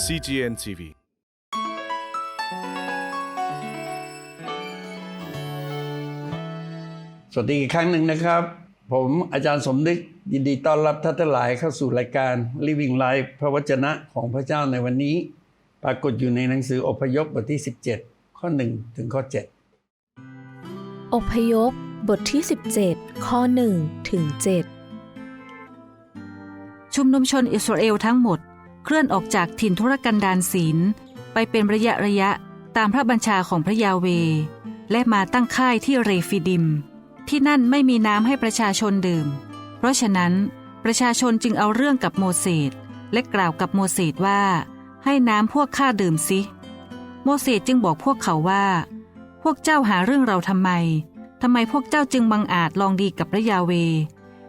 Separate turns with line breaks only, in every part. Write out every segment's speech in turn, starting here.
CGN TV
สวัสดีอีกครั้งหนึ่งนะครับ ผมอาจารย์สมนึกยินดีต้อนรับท่านทั้งหลายเข้าสู่รายการ Living Life พระวจนะของพระเจ้าในวันนี้ ปรากฏอยู่ในหนังสืออพยพบทที่ 17 ข้อ 1 ถึงข้อ 7
อพยพบทที่ 17 ข้อ 1 ถึง 7
ชุมนุมชนอิสราเอลทั้งหมด เคลื่อนออกจากถิ่นทุรกันดารศีล ไปเป็นระยะระยะตามพระบัญชาของพระยาเว และมาตั้งค่ายที่เรฟิดิม ที่นั่นไม่มีน้ำให้ประชาชนดื่ม เพราะฉะนั้นประชาชนจึงเอาเรื่องกับโมเสสและกล่าวกับโมเสสว่า ให้น้ำพวกข้าดื่มสิ โมเสสจึงบอกพวกเขาว่า พวกเจ้าหาเรื่องเราทำไมทำไมพวกเจ้าจึงบังอาจลองดีกับพระยาเว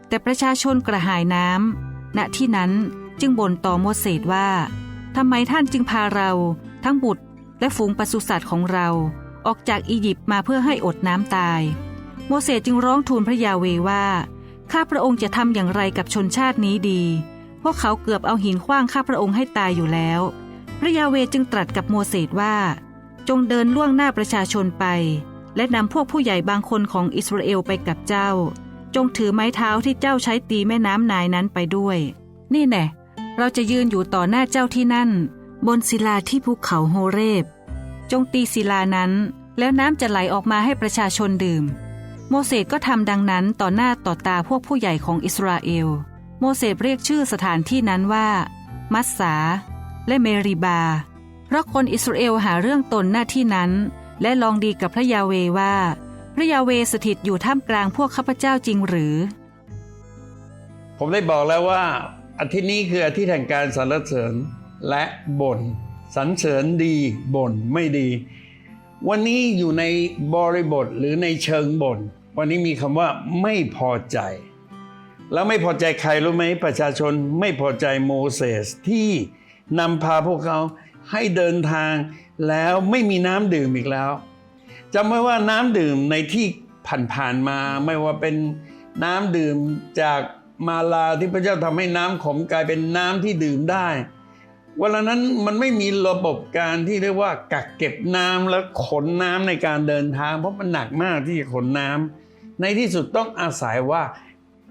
แต่ประชาชนกระหายน้ำณที่นั้น จึงบ่นต่อโมเสสว่าทำไมท่านจึงพาเราทั้งบุตรและฝูงปศุสัตว์ของเราออกจากอียิปต์มาเพื่อให้อดน้ำตาย โมเสสจึงร้องทูลพระยาเวว่า ข้าพระองค์จะทำอย่างไรกับชนชาตินี้ดี พวกเขาเกือบเอาหินขว้างข้าพระองค์ให้ตายอยู่แล้ว พระยาเวจึงตรัสกับโมเสสว่า จงเดินล่วงหน้าประชาชนไป และนำพวกผู้ใหญ่บางคนของอิสราเอลไปกับเจ้า จงถือไม้เท้าที่เจ้าใช้ตีแม่น้ำนายนั้นไปด้วย นี่แน่ เราจะยืนอยู่ต่อหน้าเจ้าที่นั่น บนศิลาที่ภูเขาโฮเรบ จงตีศิลานั้น แล้วน้ำจะไหลออกมาให้ประชาชนดื่ม โมเสสก็ทำดังนั้นต่อหน้าต่อตาพวกผู้ใหญ่ของอิสราเอล โมเสสเรียกชื่อสถานที่นั้นว่า มัสสา และเมริบา เพราะคนอิสราเอลหาเรื่องตนหน้าที่นั้น และลองดีกับพระยาเวว่า พระยาเวสถิตอยู่ท่ามกลางพวกข้าพเจ้าจริงหรือ
ผมได้บอกแล้วว่า อาทิตย์นี้คืออาทิตย์แห่งการสรรเสริญและบ่นสรรเสริญดีบ่นไม่ดี วันนี้อยู่ในบริบทหรือในเชิงบ่นวันนี้มีคำว่าไม่พอใจ แล้วไม่พอใจใครรู้ไหมประชาชนไม่พอใจโมเสสที่นำพาพวกเขาให้เดินทางแล้วไม่มีน้ำดื่มอีกแล้วจำไว้ว่าน้ำดื่มในที่ผ่านๆมา ไม่ว่าเป็นน้ำดื่มจาก มาลาที่พระเจ้าทำให้น้ำขมกลายเป็นน้ำที่ดื่มได้ เวลานั้นมันไม่มีระบบการที่เรียกว่ากักเก็บน้ำแล้วขนน้ำในการเดินทาง เพราะมันหนักมากที่จะขนน้ำในที่สุดต้องอาศัยว่า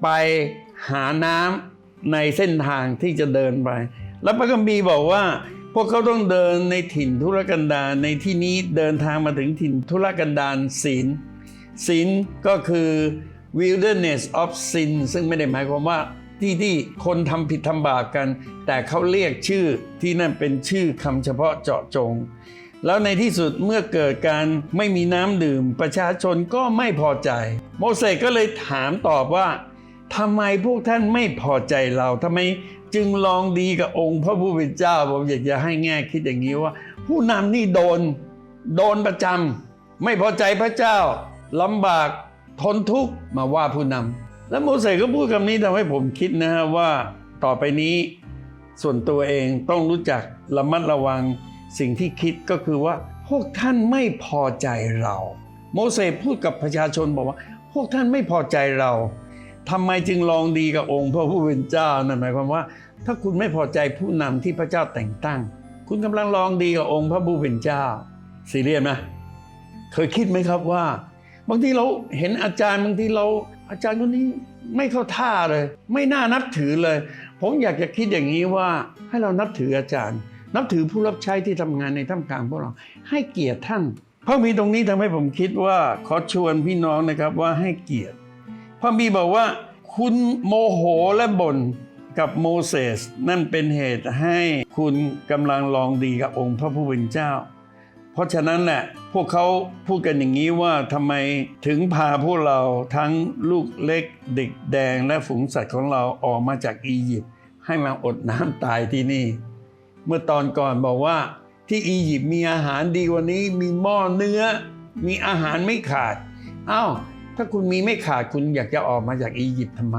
ไปหาน้ำในเส้นทางที่จะเดินไป แล้วพระคัมภีร์บอกว่า พวกเขาต้องเดินในถิ่นทุรกันดารในที่นี้เดินทางมาถึงถิ่นทุรกันดารศีลศีลก็คือ wilderness of sin ซึ่งไม่ได้หมายความว่าที่ที่คนทำผิดทำบาปกัน แต่เขาเรียกชื่อที่นั่นเป็นชื่อคำเฉพาะเจาะจง แล้วในที่สุดเมื่อเกิดการไม่มีน้ำดื่ม ประชาชนก็ไม่พอใจ โมเสสก็เลยถามตอบว่าทำไมพวกท่านไม่พอใจเราทำไมจึงลองดีกับองค์พระผู้เป็นเจ้าผมอยากจะให้แง่คิดอย่างนี้ว่า ผู้นำนี่โดน โดนประจำไม่พอใจพระเจ้าลำบาก ทนทุกข์มาว่าผู้นำแล้วโมเสสก็พูดคำนี้ทำให้ผมคิดนะฮะว่าต่อไปนี้ส่วนตัวเองต้องรู้จักระมัดระวังสิ่งที่คิดก็คือว่า พวกท่านไม่พอใจเรา โมเสสพูดกับประชาชนบอกว่า พวกท่านไม่พอใจเราทำไมจึงลองดีกับองค์พระผู้เป็นเจ้านั่นหมายความว่า ถ้าคุณไม่พอใจผู้นำที่พระเจ้าแต่งตั้ง คุณกำลังลองดีกับองค์พระผู้เป็นเจ้าซีเรียสไหมเคยคิดไหมครับว่า บางทีเราเห็นอาจารย์บางทีเราอาจารย์คนนี้ไม่เข้าท่าเลย ไม่น่านับถือเลย ผมอยากจะคิดอย่างนี้ว่าให้เรานับถืออาจารย์ นับถือผู้รับใช้ที่ทำงานในท่ามกลางพวกเรา ให้เกียรติท่านพระมีตรงนี้ทำให้ผมคิดว่าขอชวนพี่น้องนะครับว่าให้เกียรติพระบีบอกว่าคุณโมโหและบ่นกับโมเสสนั่นเป็นเหตุให้คุณกำลังลองดีกับองค์พระผู้เป็นเจ้า เพราะฉะนั้นแหละพวกเขาพูดกันอย่างนี้ว่าทำไมถึงพาพวกเราทั้งลูกเล็กเด็กแดงและฝูงสัตว์ของเราออกมาจากอียิปต์ให้มาอดน้ำตายที่นี่ เมื่อตอนก่อนบอกว่าที่อียิปต์มีอาหารดีกว่านี้มีหม้อเนื้อ มีอาหารไม่ขาดอ้าวถ้าคุณมีไม่ขาดคุณอยากจะออกมาจากอียิปต์ทำไม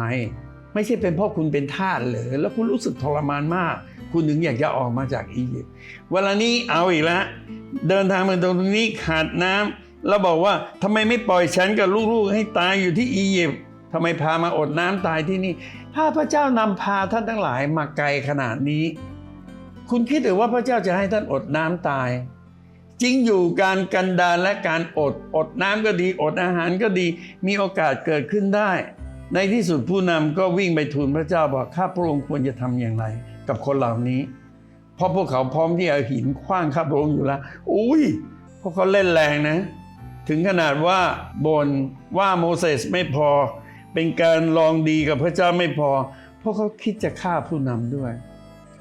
ไม่ใช่เป็นเพราะคุณเป็นทาสเหรอแล้วคุณรู้สึกทรมานมาก คุณถึงอยากจะออกมาจากอียิปต์เวลานี้เอาอีกแล้วเดินทางมาตรงนี้ขาดน้ำแล้วบอกว่าทำไมไม่ปล่อยฉันกับลูกๆ ให้ตายอยู่ที่อียิปต์ทำไมพามาอดน้ำตายที่นี่ ถ้าพระเจ้านำพาท่านทั้งหลายมาไกลขนาดนี้ คุณคิดหรือว่าพระเจ้าจะให้ท่านอดน้ำตาย จริงอยู่การกันดารและการอดอดน้ำก็ดี อดอาหารก็ดี มีโอกาสเกิดขึ้นได้ ในที่สุดผู้นำก็วิ่งไปทูลพระเจ้าบอกข้าพระองค์ควรจะทำอย่างไร กับคนเหล่านี้ เพราะพวกเขาพร้อมที่เอาหินคว้างข้าพระองค์อยู่แล้ว อุ้ยพวกเขาเล่นแรงนะ ถึงขนาดว่าบนว่าโมเสสไม่พอ เป็นการลองดีกับพระเจ้าไม่พอพราะเขาคิดจะฆ่าผู้นำด้วย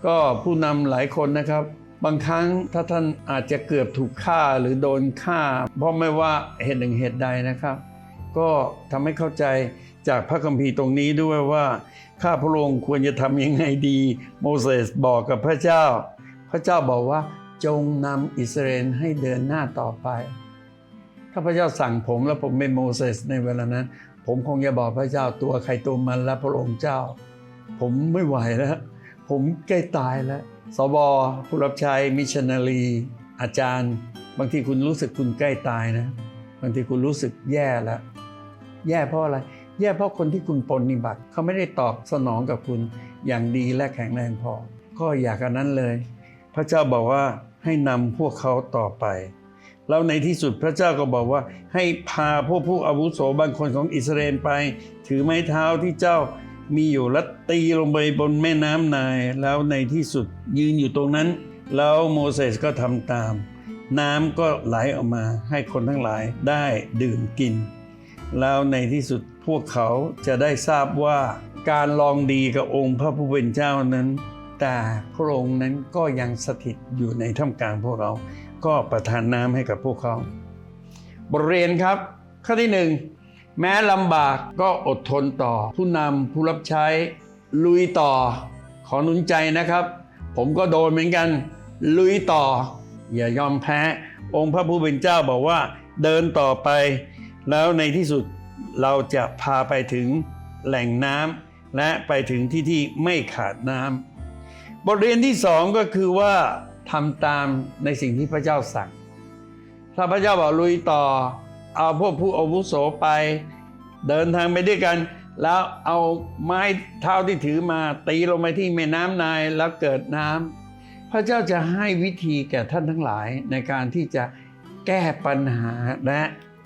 ก็ผู้นำหลายคนนะครับ บางครั้งถ้าท่านอาจจะเกือบถูกฆ่าหรือโดนฆ่า เพราะไม่ว่าเหตุหนึ่งเหตุใดนะครับ ก็ทำให้เข้าใจ จากพระคัมภีร์ตรงนี้ด้วยว่า ข้าพระองค์ควรจะทำยังไงดี โมเสสบอกกับพระเจ้า พระเจ้าบอกว่าจงนำอิสราเอลให้เดินหน้าต่อไป ถ้าพระเจ้าสั่งผมแล้วผมเป็นโมเสสในเวลานั้น ผมคงจะบอกพระเจ้าตัวใครตัวมันและพระองค์เจ้า ผมไม่ไหวแล้ว ผมใกล้ตายแล้วสบผู้รับใช้มิชนารีอาจารย์ บางทีคุณรู้สึกคุณใกล้ตายนะ บางทีคุณรู้สึกแย่แล้ว แย่เพราะอะไร แย่เพราะคนที่คุณปฏิบัติเขาไม่ได้ตอบสนองกับคุณอย่างดีและแข็งแรงพอ ก็อยากกันนั้นเลย พระเจ้าบอกว่าให้นำพวกเขาต่อไป แล้วในที่สุดพระเจ้าก็บอกว่า ให้พาพวกผู้อาวุโสบางคนของอิสราเอลไป ถือไม้เท้าที่เจ้ามีอยู่แล้วตีลงไปบนแม่น้ำนาย แล้วในที่สุดยืนอยู่ตรงนั้น แล้วโมเสสก็ทำตาม น้ำก็ไหลออกมาให้คนทั้งหลายได้ดื่มกิน แล้วในที่สุด พวกเขาจะได้ทราบว่าการลองดีกับองค์พระผู้เป็นเจ้านั้น แต่พระองค์นั้นก็ยังสถิตอยู่ในท่ามกลางพวกเรา ก็ประทานน้ำให้กับพวกเขา บทเรียนครับ ข้อที่หนึ่งแม้ลำบากก็อดทนต่อ ผู้นำผู้รับใช้ ลุยต่อ ขอหนุนใจนะครับ ผมก็โดนเหมือนกัน ลุยต่อ อย่ายอมแพ้ องค์พระผู้เป็นเจ้าบอกว่า เดินต่อไป แล้วในที่สุด เราจะพาไปถึงแหล่งน้ำและไปถึงที่ที่ไม่ขาดน้ำบทเรียนที่สองก็คือว่าทำตามในสิ่งที่พระเจ้าสั่ง ถ้าพระเจ้าบอกลุยต่อ เอาพวกผู้อาวุโสไป เดินทางไปด้วยกัน แล้วเอาไม้เท้าที่ถือมาตีลงไปที่แม่น้ำนายแล้วเกิดน้ำพระเจ้าจะให้วิธีแก่ท่านทั้งหลายในการที่จะแก้ปัญหาและ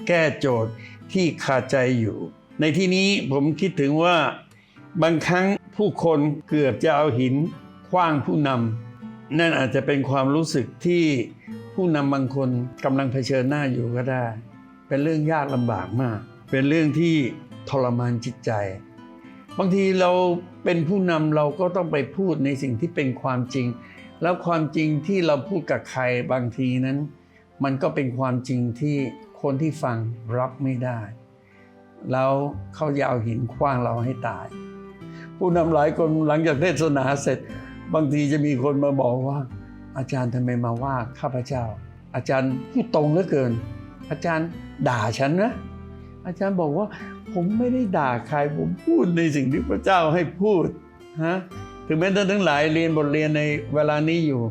แก้โจทย์ที่ขาใจอยู่ ในที่นี้ผมคิดถึงว่าบางครั้งผู้คนเกือบจะเอาหินคว้างผู้นำนั่นอาจจะเป็นความรู้สึกที่ผู้นำบางคนกำลังเผชิญหน้าอยู่ก็ได้ เป็นเรื่องยากลำบากมาก เป็นเรื่องที่ทรมานจิตใจ บางทีเราเป็นผู้นำเราก็ต้องไปพูดในสิ่งที่เป็นความจริง แล้วความจริงที่เราพูดกับใครบางทีนั้น มันก็เป็นความจริงที่ คนที่ฟังรับไม่ได้ แล้วเขาจะเอาหินคว้างเราให้ตาย ผู้นำหลายคนหลังจากเทศนาเสร็จ บางทีจะมีคนมาบอกว่า อาจารย์ทำไมมาว่าข้าพเจ้า อาจารย์พูดตรงเหลือเกิน อาจารย์ด่าฉันนะ อาจารย์บอกว่าผมไม่ได้ด่าใครผมพูดในสิ่งที่พระเจ้าให้พูดฮะถึงแม้ท่านทั้งหลายเรียนบทเรียนในเวลานี้อยู่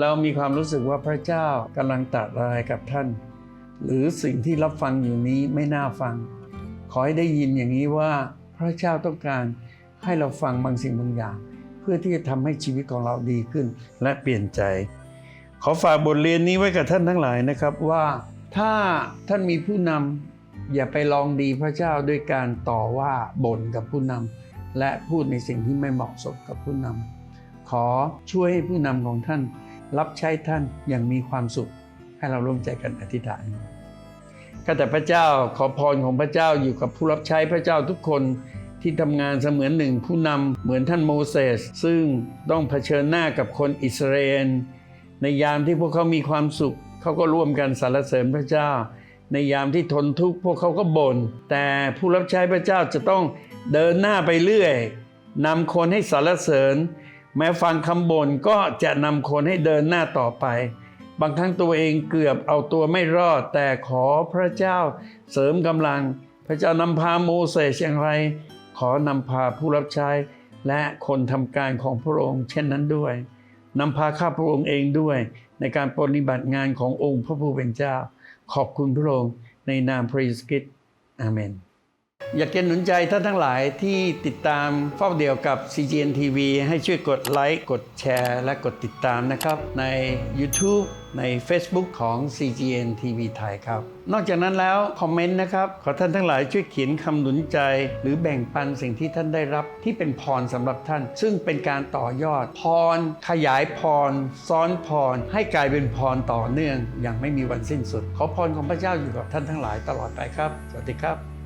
เรามีความรู้สึกว่าพระเจ้ากำลังตัดอะไรกับท่าน หรือสิ่งที่รับฟังอยู่นี้ไม่น่าฟัง ขอให้ได้ยินอย่างนี้ว่าพระเจ้าต้องการให้เราฟังบางสิ่งบางอย่าง เพื่อที่จะทำให้ชีวิตของเราดีขึ้น และเปลี่ยนใจ ขอฝากบทเรียนนี้ไว้กับท่านทั้งหลายนะครับว่าถ้าท่านมีผู้นำอย่าไปลองดีพระเจ้าด้วยการต่อว่าบ่นกับผู้นำและพูดในสิ่งที่ไม่เหมาะสมกับผู้นำขอช่วยให้ผู้นำของท่าน รับใช้ท่านอย่างมีความสุข ให้เราร่วมใจกันอธิษฐานข้าแต่พระเจ้าขอพรของพระเจ้าอยู่กับผู้รับใช้พระเจ้าทุกคนที่ทำงานเสมือนหนึ่งผู้นำเหมือนท่านโมเสสซึ่งต้องเผชิญหน้ากับคนอิสราเอลในยามที่พวกเขามีความสุขเขาก็ร่วมกันสรรเสริญพระเจ้า ในยามที่ทนทุกข์พวกเขาก็บน่นแต่ผู้รับใช้พระเจ้าจะต้องเดินหน้าไปเรื่อยนำคนให้สรรเสริญ แม้ฟังคำบ่นก็จะนำคนให้เดินหน้าต่อไป บางครั้งตัวเองเกือบเอาตัวไม่รอด แต่ขอพระเจ้าเสริมกำลัง พระเจ้านำพาโมเสสอย่างไร ขอนำพาผู้รับใช้ และคนทำการของพระองค์ เช่นนั้นด้วยนำพาข้าพระองค์เองด้วย ในการปฏิบัติงานขององค์พระผู้เป็นเจ้า ขอบคุณพระองค์ในนามพระเยซูคริสต์อาเมน อยากจะหนุนใจท่านทั้งหลายที่ติดตามเฝ้าเดียวกับ CGN TV ให้ช่วยกดไลค์กดแชร์ และกดติดตามนะครับ ใน YouTube ใน Facebook ของ CGN TV ไทยครับ นอกจากนั้นแล้วคอมเมนต์นะครับ ขอท่านทั้งหลายช่วยเขียนคำหนุนใจ หรือแบ่งปันสิ่งที่ท่านได้รับที่เป็นพรสำหรับท่าน ซึ่งเป็นการต่อยอดพร ขยายพร ซ้อนพร ให้กลายเป็นพรต่อเนื่อง อย่างไม่มีวันสิ้นสุด ขอพรของพระเจ้าอยู่กับท่านทั้งหลายตลอดไปครับ สวัสดีครับ